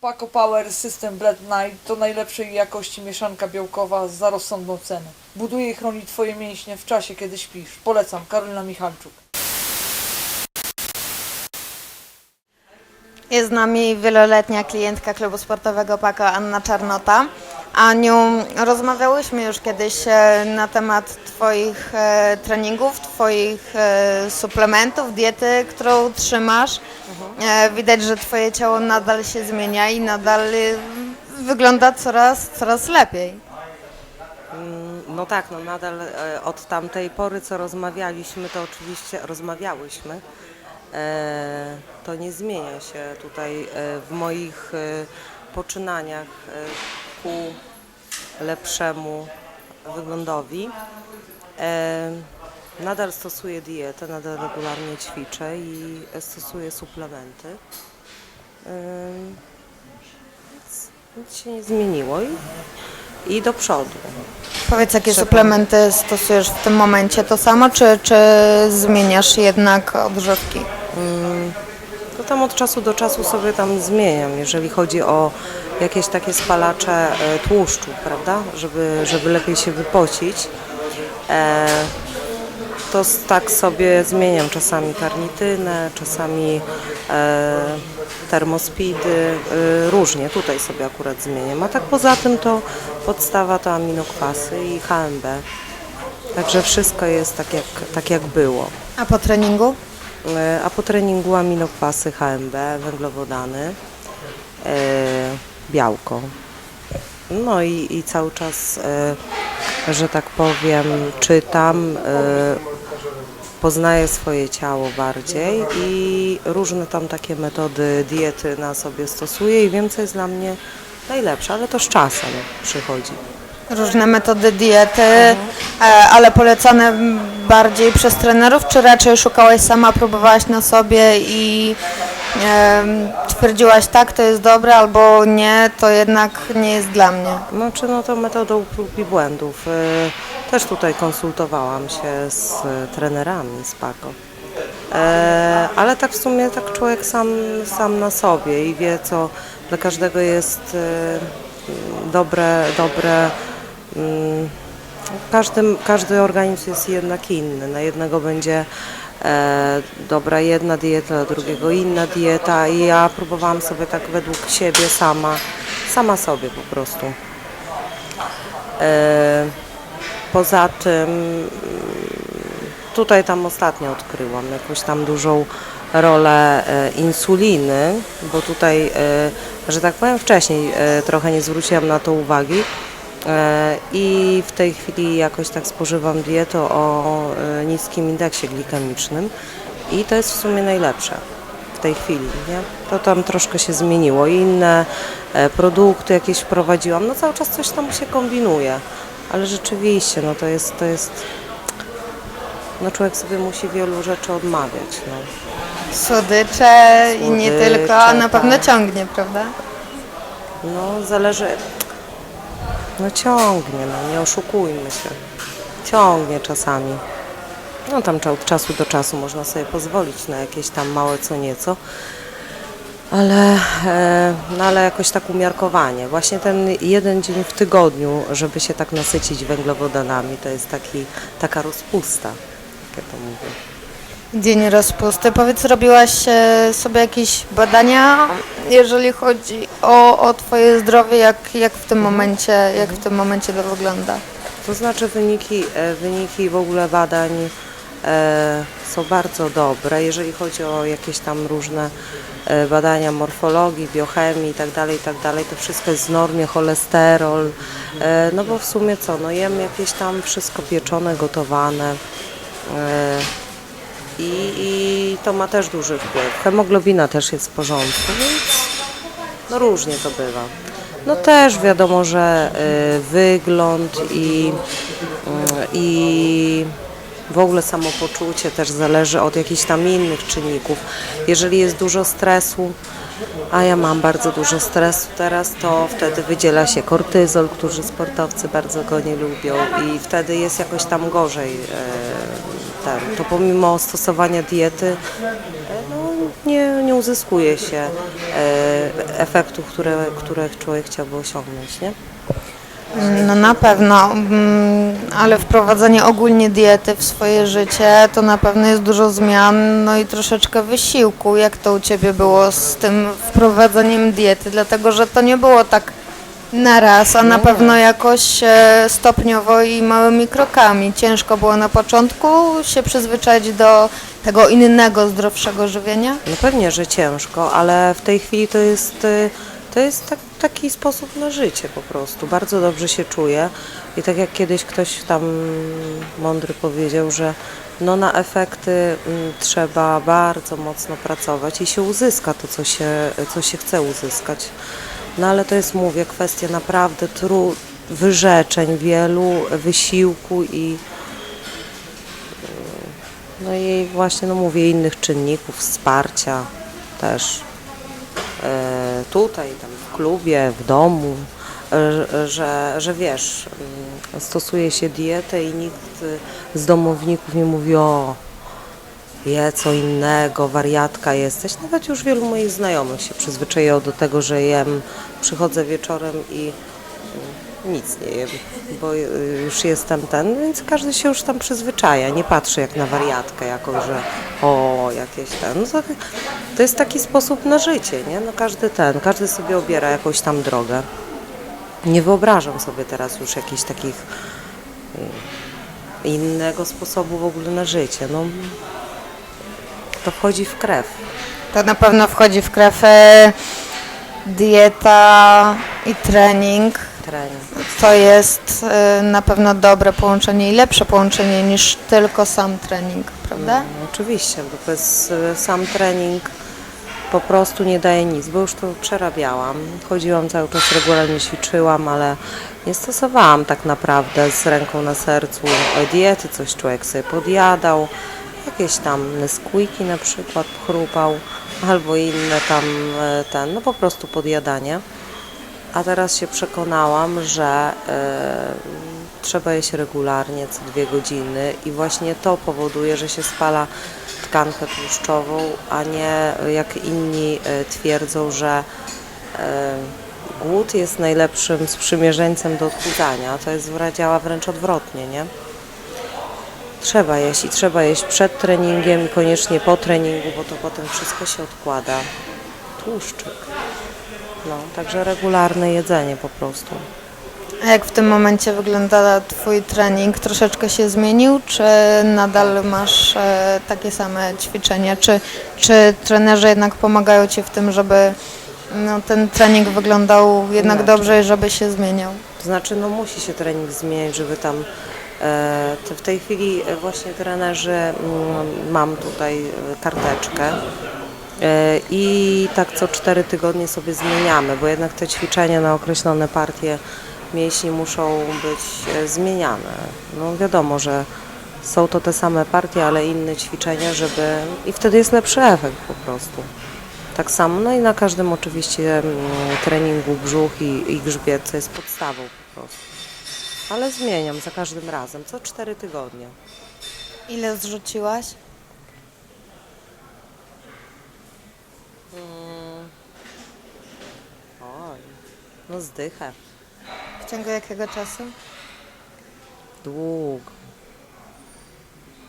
Paco Power System Blend Night to najlepszej jakości mieszanka białkowa za rozsądną cenę. Buduje i chroni Twoje mięśnie w czasie, kiedy śpisz. Polecam, Karolina Michalczuk. Jest z nami wieloletnia klientka klubu sportowego Pako Anna Czarnota. Aniu, rozmawiałyśmy już kiedyś e, na temat Twoich e, treningów, Twoich e, suplementów, diety, którą trzymasz. E, Widać, że Twoje ciało nadal się zmienia i nadal wygląda coraz, coraz lepiej. Mm, No tak, no nadal od tamtej pory, co rozmawialiśmy, to oczywiście rozmawiałyśmy, to nie zmienia się tutaj w moich poczynaniach ku lepszemu wyglądowi. E, Nadal stosuję dietę, nadal regularnie ćwiczę i stosuję suplementy. E, Nic, nic się nie zmieniło i, i do przodu. Powiedz, jakie suplementy stosujesz w tym momencie? To samo, czy, czy zmieniasz jednak odżywki? To tam od czasu do czasu sobie tam zmieniam, jeżeli chodzi o jakieś takie spalacze e, tłuszczu, prawda, żeby, żeby lepiej się wypocić. E, to tak sobie zmieniam czasami karnitynę, czasami e, termospidy, różnie tutaj sobie akurat zmieniam. A tak poza tym to podstawa to aminokwasy i HMB. Także wszystko jest tak jak, tak jak było. A po treningu? A po treningu aminokwasy HMB, węglowodany, białko. No i, i cały czas, e, że tak powiem, czytam, e, poznaję swoje ciało bardziej i różne tam takie metody diety na sobie stosuję i wiem, co jest dla mnie najlepsze, ale to z czasem przychodzi. Różne metody diety, e, ale polecane bardziej przez trenerów, czy raczej szukałaś sama, próbowałaś na sobie i em, twierdziłaś tak, to jest dobre, albo nie, to jednak nie jest dla mnie. Znaczy, no to metodą prób i błędów. Y, Też tutaj konsultowałam się z y, trenerami z PAKO. E, Ale tak w sumie tak człowiek sam, sam na sobie i wie, co dla każdego jest y, dobre, dobre. mm, Każdy, każdy organizm jest jednak inny. Na jednego będzie dobra jedna dieta, drugiego inna dieta i ja próbowałam sobie tak według siebie sama, sama sobie po prostu. E, Poza tym mm, tutaj tam ostatnio odkryłam jakąś tam dużą rolę e, insuliny, bo tutaj, e, że tak powiem wcześniej e, trochę nie zwróciłam na to uwagi e, i w tej chwili jakoś tak spożywam dietę o e, niskim indeksie glikemicznym i to jest w sumie najlepsze w tej chwili, nie? To tam troszkę się zmieniło. I Inne e, produkty jakieś wprowadziłam, no cały czas coś tam się kombinuje, ale rzeczywiście, no to jest, to jest, no człowiek sobie musi wielu rzeczy odmawiać, no. Słodycze, i nie Słodycze, tylko, a na pewno tak. ciągnie, prawda? No zależy, no ciągnie, no nie oszukujmy się, ciągnie czasami. No tam od czasu do czasu można sobie pozwolić na jakieś tam małe co nieco, ale, e, no ale jakoś tak umiarkowanie. Właśnie ten jeden dzień w tygodniu, żeby się tak nasycić węglowodanami, to jest taki, taka rozpusta, jak ja to mówię. Dzień rozpusty. Powiedz, robiłaś e, sobie jakieś badania, jeżeli chodzi o, o Twoje zdrowie, jak, jak, w tym momencie, jak w tym momencie to wygląda? To znaczy wyniki, e, wyniki w ogóle badań e, są bardzo dobre, jeżeli chodzi o jakieś tam różne e, badania morfologii, biochemii itd., itd., to wszystko jest w normie, cholesterol, e, no bo w sumie co, no jem jakieś tam wszystko pieczone, gotowane e, i, to ma też duży wpływ. Hemoglobina też jest w porządku, więc no różnie to bywa. No też wiadomo, że y, wygląd i, y, i w ogóle samopoczucie też zależy od jakichś tam innych czynników. Jeżeli jest dużo stresu, a ja mam bardzo dużo stresu teraz, to wtedy wydziela się kortyzol, którzy sportowcy bardzo go nie lubią i wtedy jest jakoś tam gorzej. e. To pomimo stosowania diety, e, no, nie, nie uzyskuje się e, efektów, które, które człowiek chciałby osiągnąć, nie? No na pewno, mm, ale wprowadzenie ogólnie diety w swoje życie to na pewno jest dużo zmian, no i troszeczkę wysiłku. Jak to u Ciebie było z tym wprowadzeniem diety? Dlatego, że to nie było tak na raz, a na No. pewno jakoś e, stopniowo i małymi krokami. Ciężko było na początku się przyzwyczaić do tego innego, zdrowszego żywienia? No pewnie, że ciężko, ale w tej chwili to jest, y, to jest tak, taki sposób na życie po prostu. Bardzo dobrze się czuję i tak jak kiedyś ktoś tam mądry powiedział, że no na efekty mm, trzeba bardzo mocno pracować i się uzyska to, co się, co się chce uzyskać. No ale to jest, mówię, kwestia naprawdę tru, wyrzeczeń wielu, wysiłku i no i właśnie, no mówię, innych czynników, wsparcia też e, tutaj, tam w klubie, w domu, że, że wiesz, mm, stosuje się dietę i nikt z domowników nie mówi o je co innego, wariatka jesteś. Nawet już wielu moich znajomych się przyzwyczaiło do tego, że jem, przychodzę wieczorem i nic nie jem, bo y, już jestem ten, więc każdy się już tam przyzwyczaja, nie patrzy jak na wariatkę jaką, że o, jakieś ten. No to, jest taki sposób na życie, nie? No każdy ten, każdy sobie obiera jakąś tam drogę. Nie wyobrażam sobie teraz już jakichś takich y, innego sposobu w ogóle na życie. No, to wchodzi w krew. To na pewno wchodzi w krew e, dieta i trening. To jest e, na pewno dobre połączenie i lepsze połączenie niż tylko sam trening, prawda? No, oczywiście, bo to jest e, sam trening po prostu nie daje nic, bo już to przerabiałam. Chodziłam cały czas regularnie, ćwiczyłam, ale nie stosowałam tak naprawdę z ręką na sercu diety, coś człowiek sobie podjadał, jakieś tam Nesquiki na przykład chrupał, albo inne tam e, ten, no po prostu podjadanie. A teraz się przekonałam, że e, trzeba jeść regularnie, co dwie godziny i właśnie to powoduje, że się spala tkankę tłuszczową, a nie jak inni e, twierdzą, że e, głód jest najlepszym sprzymierzeńcem do odchudzania. To jest działa wręcz odwrotnie, nie? Trzeba jeść i trzeba jeść przed treningiem i koniecznie po treningu, bo to potem wszystko się odkłada. Tłuszczyk. No, także regularne jedzenie po prostu. A jak w tym momencie wygląda Twój trening? Troszeczkę się zmienił, czy nadal masz e, takie same ćwiczenia? Czy, czy trenerzy jednak pomagają Ci w tym, żeby no, ten trening wyglądał jednak Inaczej. dobrze i żeby się zmieniał? To znaczy, no musi się trening zmieniać, żeby tam e, to w tej chwili e, właśnie trenerzy, mm, mam tutaj e, karteczkę i tak co cztery tygodnie sobie zmieniamy, bo jednak te ćwiczenia na określone partie mięśni muszą być e, zmieniane. No wiadomo, że są to te same partie, ale inne ćwiczenia, żeby i wtedy jest lepszy efekt po prostu. Tak samo, no i na każdym oczywiście mm, treningu brzuch i, i grzbiet, co jest podstawą po prostu. Ale zmieniam za każdym razem, co cztery tygodnie. Ile zrzuciłaś? Oj, no zdychę. W ciągu jakiego czasu? Długo.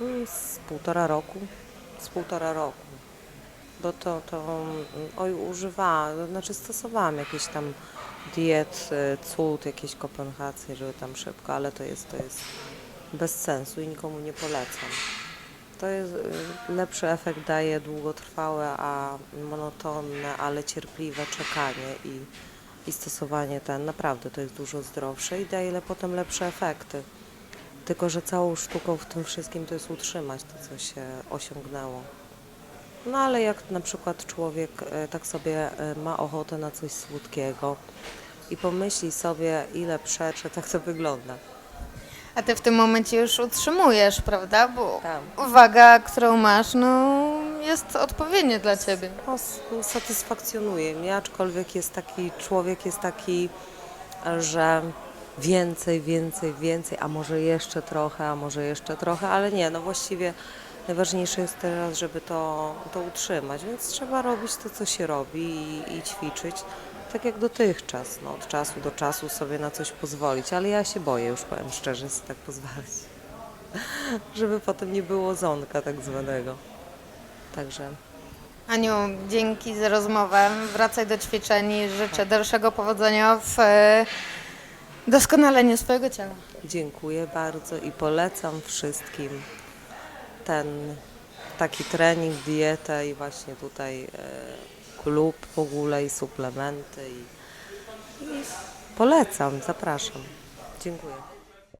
Mm, Z półtora roku. Z półtora roku. Bo to, to mm, oj, używałam, znaczy stosowałam jakieś tam diet, y, cud, jakieś kopenhacje, żeby tam szybko, ale to jest, to jest bez sensu i nikomu nie polecam. To jest y, lepszy efekt daje długotrwałe, a monotonne, ale cierpliwe czekanie i, i stosowanie ten naprawdę to jest dużo zdrowsze i daje le, potem lepsze efekty. Tylko, że całą sztuką w tym wszystkim to jest utrzymać to, co się osiągnęło. No ale jak na przykład człowiek e, tak sobie e, ma ochotę na coś słodkiego i pomyśli sobie, ile przetrze, tak to wygląda. A Ty w tym momencie już utrzymujesz, prawda? Bo Tak. waga, którą masz, no jest odpowiednia dla Ciebie. No, s- satysfakcjonuje mnie, aczkolwiek jest taki, człowiek jest taki, że więcej, więcej, więcej, a może jeszcze trochę, a może jeszcze trochę, ale nie, no właściwie Najważniejsze jest teraz, żeby to, to utrzymać, więc trzeba robić to, co się robi i, i ćwiczyć. Tak jak dotychczas, no, od czasu do czasu sobie na coś pozwolić, ale ja się boję, już powiem szczerze, sobie tak pozwolić. Żeby potem nie było zonka tak zwanego. Także Aniu, dzięki za rozmowę. Wracaj do ćwiczeń i życzę dalszego powodzenia w e, doskonaleniu swojego ciała. Dziękuję bardzo i polecam wszystkim ten taki trening, dietę i właśnie tutaj e, klub w ogóle i suplementy i, i polecam, zapraszam. Dziękuję.